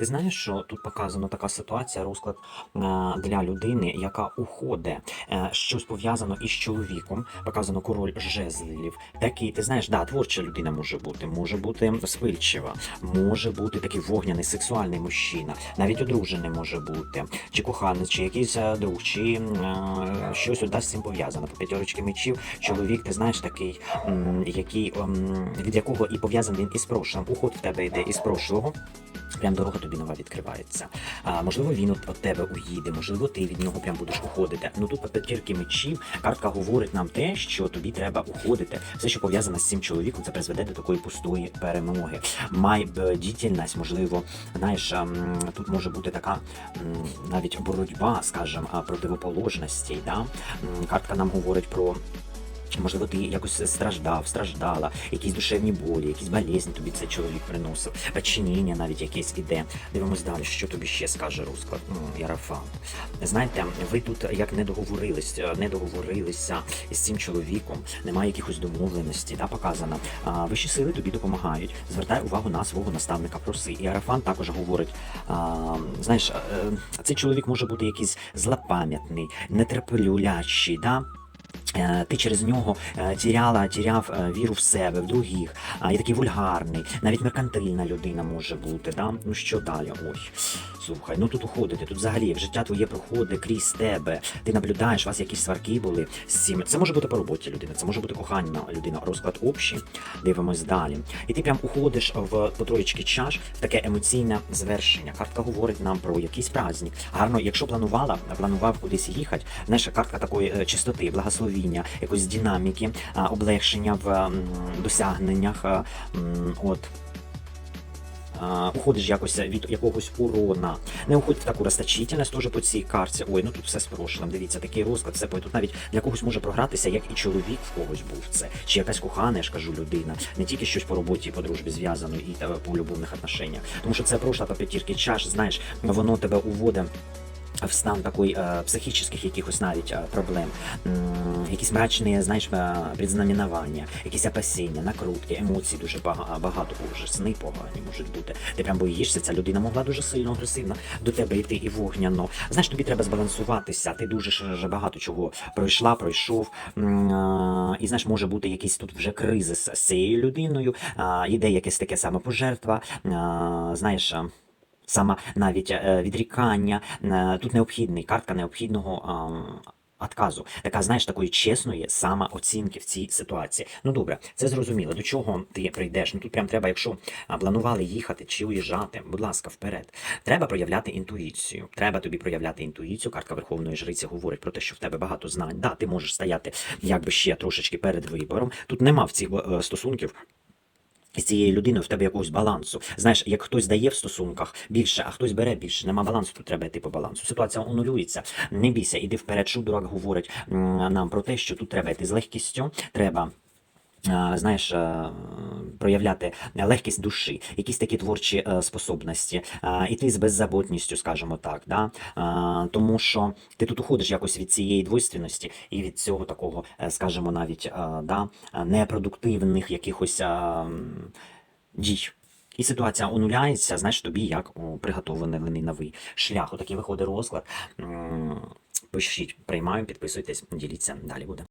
Ти знаєш, що тут показано така ситуація, розклад е, для людини, яка уходить, е, щось пов'язано із чоловіком. Показано король жезлів. Такий, ти знаєш, да, творча людина може бути, може бути спильчива, може бути такий вогняний, сексуальний мужчина, навіть одружений може бути, чи коханець, чи якийсь е, друг, чи е, щось да, з цим пов'язано. По п'ятерочки мечів, чоловік, ти знаєш, такий, який, ем, від якого і пов'язаний він із прошлим. Уход в тебе йде із прошлого. Прям дорога тобі нова відкривається. А, можливо, він от, от тебе уїде, можливо, ти від нього прям будеш уходити. Ну тут п'ятірки мечів картка говорить нам те, що тобі треба уходити. Все, що пов'язане з цим чоловіком, це призведе до такої пустої перемоги. Май б, дітельність, можливо, знаєш, тут може бути така навіть боротьба, скажімо, противоположностей. Да? Картка нам говорить про. Можливо, ти якось страждав, страждала, якісь душевні болі, якісь болезні тобі цей чоловік приносив, починення навіть якесь іде. Дивимось далі, що тобі ще скаже розклад. Ну, Ярафан. Знаєте, ви тут як не договорились, е, не договорилися із цим чоловіком, немає якихось домовленостей, да, показано. А, вищі сили тобі допомагають. Звертай увагу на свого наставника проси. І Арафан також говорить: а, знаєш, е, цей чоловік може бути якийсь злопам'ятний, нетерпелюлячий, да? Е, Ти через нього е, тіряла, тіряв е, віру в себе, в других, і такий вульгарний, навіть меркантильна людина може бути. Да? Ну що далі? Ой, слухай, ну тут уходити, тут взагалі в життя твоє проходить крізь тебе. Ти наблюдаєш, у вас якісь сварки були з цим. Це може бути по роботі людина, це може бути кохання людина, розклад общий. Дивимось далі. І ти прям уходиш в по троєчки чаш в таке емоційне звершення. Картка говорить нам про якийсь праздник. Гарно, якщо планувала, планував кудись їхати, знаєш, картка такої чистоти, благословіння, якоїсь динаміки, облегшення в досягненнях. От. Уходиш якось від якогось урона. Не уходь таку розточительність теж по цій карті. Ой, ну тут все з прошлим. Дивіться, такий розклад, все тут навіть для когось може програтися, як і чоловік в когось був це, чи якась кохана, я ж кажу, людина. Не тільки щось по роботі, по дружбі зв'язано і та, по любовних отношеннях. Тому що це прошле по п'ятірки чаш, знаєш, воно тебе уводить. В стан такої е, психічних якихось навіть е, проблем, М, якісь мрачні, знаєш, е, предзнаменування, якісь опасіння, накрутки, емоцій дуже бага- багато, боже, сни погані можуть бути. Ти прям боїшся, ця людина могла дуже сильно агресивно до тебе йти і вогняно. Знаєш, тобі треба збалансуватися. Ти дуже багато чого пройшла, пройшов. Е, І знаєш, може бути якийсь тут вже кризис з цією людиною. Іде якесь таке самопожертва. а, Знаєш. Саме навіть е, відрікання е, тут необхідний картка необхідного отказу. Така, знаєш, такої чесної самооцінки в цій ситуації. Ну добре, це зрозуміло. До чого ти прийдеш? Ну тут прям треба, якщо планували їхати чи уїжджати, будь ласка, вперед. Треба проявляти інтуїцію. Треба тобі проявляти інтуїцію. Картка Верховної Жриці говорить про те, що в тебе багато знань. Да, ти можеш стояти якби ще трошечки перед вибором. Тут нема в цих е, стосунків. З цією людиною в тебе якогось балансу. Знаєш, як хтось дає в стосунках більше, а хтось бере більше, нема балансу, тут треба йти по балансу. Ситуація онулюється. Не бійся, іди вперед. Шудурак говорить нам про те, що тут треба йти з легкістю, треба. Знаєш, е, проявляти легкість душі, якісь такі творчі е, способності, а, іти з беззаботністю, скажімо так, да? Тому що ти тут уходиш якось від цієї двойственності і від цього такого, е, скажімо, навіть да, непродуктивних якихось дій. І ситуація онуляється, знаєш, тобі як приготовлений новий шлях. Отакий виходить розклад. Пишіть, приймаю, підписуйтесь, діліться, далі буде.